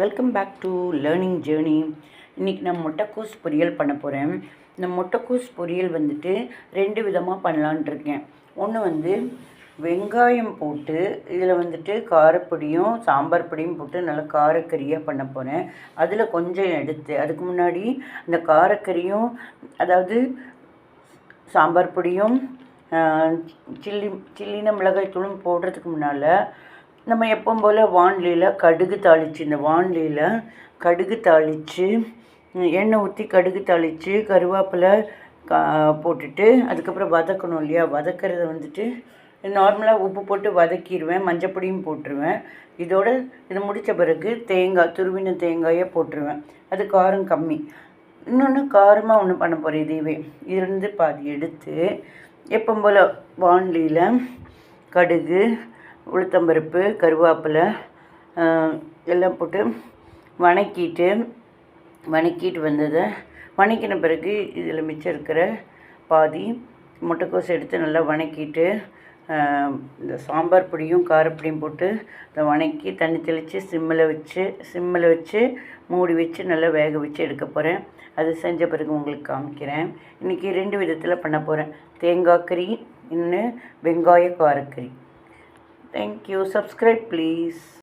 Welcome back to learning journey. இன்றைக்கி நான் முட்டைக்கூஸ் பொரியல் பண்ண போகிறேன் இந்த முட்டைக்கூஸ் பொரியல் வந்துட்டு ரெண்டு விதமாக பண்ணலான்ட்டு இருக்கேன். ஒன்று வந்து வெங்காயம் போட்டு இதில் வந்துட்டு காரப்பொடியும் சாம்பார் பொடியும் போட்டு நல்லா காரக்கறியாக பண்ண போகிறேன் அதில் கொஞ்சம் எடுத்து அதுக்கு முன்னாடி இந்த காரக்கறியும் அதாவது சாம்பார் பொடியும் சில்லி சில்லின மிளகாய் தூளும் போடுறதுக்கு முன்னால் நம்ம எப்பவும் போல் வான்லியில் கடுகு தாளித்து இந்த வான்லியில் கடுகு தாளித்து எண்ணெய் ஊற்றி கடுகு தாளித்து கருவேப்பிலை கா போட்டுட்டு அதுக்கப்புறம் வதக்கணும் இல்லையா? வதக்கிறத வந்துட்டு நார்மலாக உப்பு போட்டு வதக்கிடுவேன் மஞ்சப்பொடியும் போட்டுருவேன். இதோட இது முடித்த பிறகு தேங்காய் துருவின தேங்காயை போட்டுருவேன். அது காரம் கம்மி. இன்னொன்று காரமாக ஒன்று பண்ண போகிறேன் இதுவே. இருந்து பாதி எடுத்து எப்போ போல் வான்லியில் கடுகு உளுத்தம்பருப்பு கருவேப்பிலை எல்லாம் போட்டு வணக்கிட்டு வணக்கிட்டு வந்ததை. வணக்கின பிறகு இதில் மிச்சம் இருக்கிற பாதி முட்டைக்கோஸ் எடுத்து நல்லா வணக்கிட்டு இந்த சாம்பார் பொடியும் காரப்பொடியும் போட்டு அதை வணக்கி தண்ணி தெளித்து சிம்மில் வச்சு சிம்மில் வச்சு மூடி வச்சு நல்லா வேக வச்சு எடுக்க போகிறேன் அது செஞ்ச பிறகு உங்களுக்கு காமிக்கிறேன். இன்றைக்கி ரெண்டு விதத்தில் பண்ண போகிறேன் தேங்காய் கறி இன்னும் வெங்காய காரக்கறி. Thank you. Subscribe please.